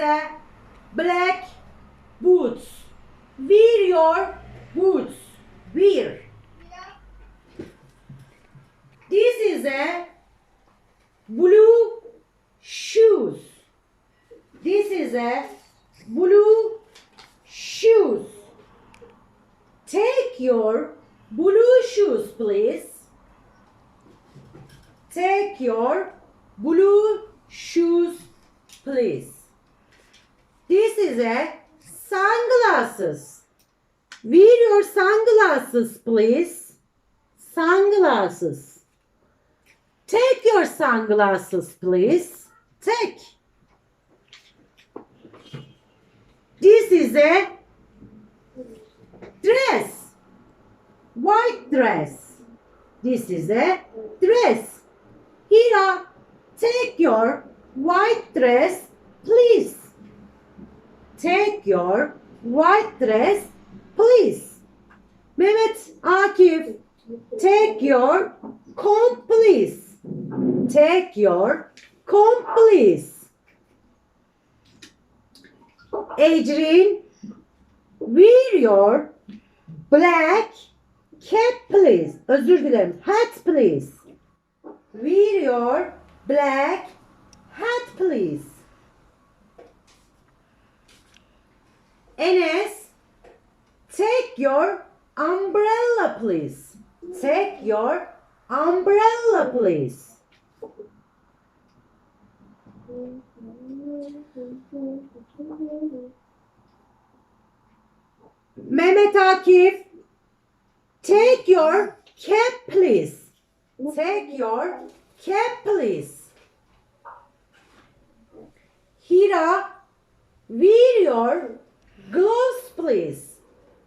a black boots. Wear your boots. Wear. This is a blue shoes. This is a blue shoes. Take your blue shoes, please. Take your blue shoes, please. This is a sunglasses. Wear your sunglasses, please. Sunglasses. Take your sunglasses, please. Take. This is a dress. White dress. This is a dress. Hira, take your white dress, please. Take your white dress, please. Mehmet Akif, take your comb, please. Take your comb, please. Adrian, wear your black cap, please. Özür dilerim. Hat, please. Wear your black hat, please. Enes, take your umbrella, please. Take your umbrella, please. Mehmet Akif, take your cap, please. Take your cap, please. Hira, wear your gloves, please.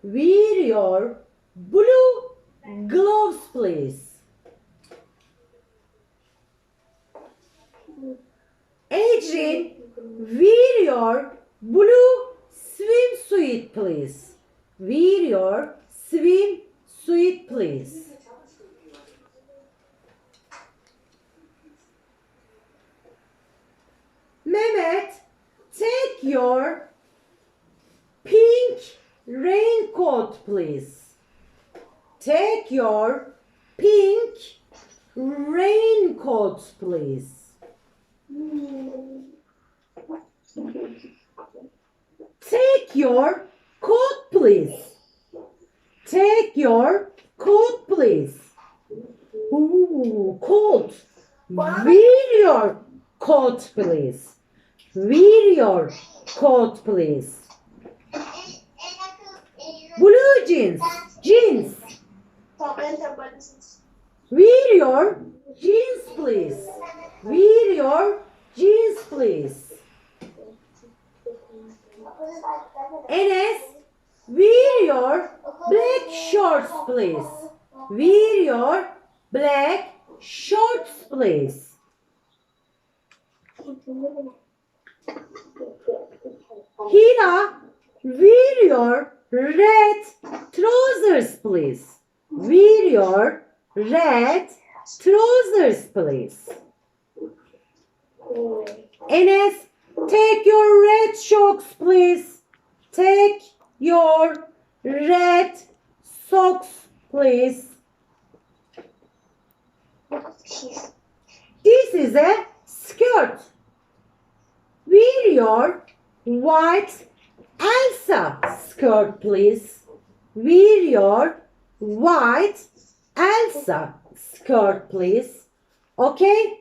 Wear your blue gloves, please. Adrian, wear your blue swimsuit, please. Wear your swimsuit, please. Mehmet, take your please. Take your pink raincoat, please. Take your coat, please. Take your coat, please. Ooh, coat. Wear your coat, please. Wear your coat, please. Blue jeans. Jeans. Wear your jeans, please. Wear your jeans, please. Enes, wear your black shorts, please. Wear your black shorts, please. Hira, wear your red trousers, please. Wear your red trousers, please. Enes, take your red socks, please. Take your red socks, please. This is a skirt. Wear your white Elsa skirt, please. Wear your white Elsa skirt, please. Okay?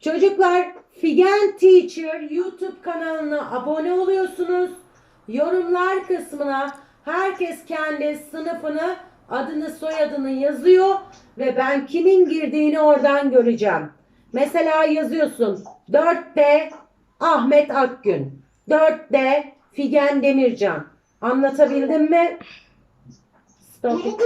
Çocuklar Figen Teacher YouTube kanalına abone oluyorsunuz. Yorumlar kısmına herkes kendi sınıfını, adını, soyadını yazıyor ve ben kimin girdiğini oradan göreceğim. Mesela yazıyorsun 4D Ahmet Akgün, 4D Figen Demircan. Anlatabildim mi? Stop.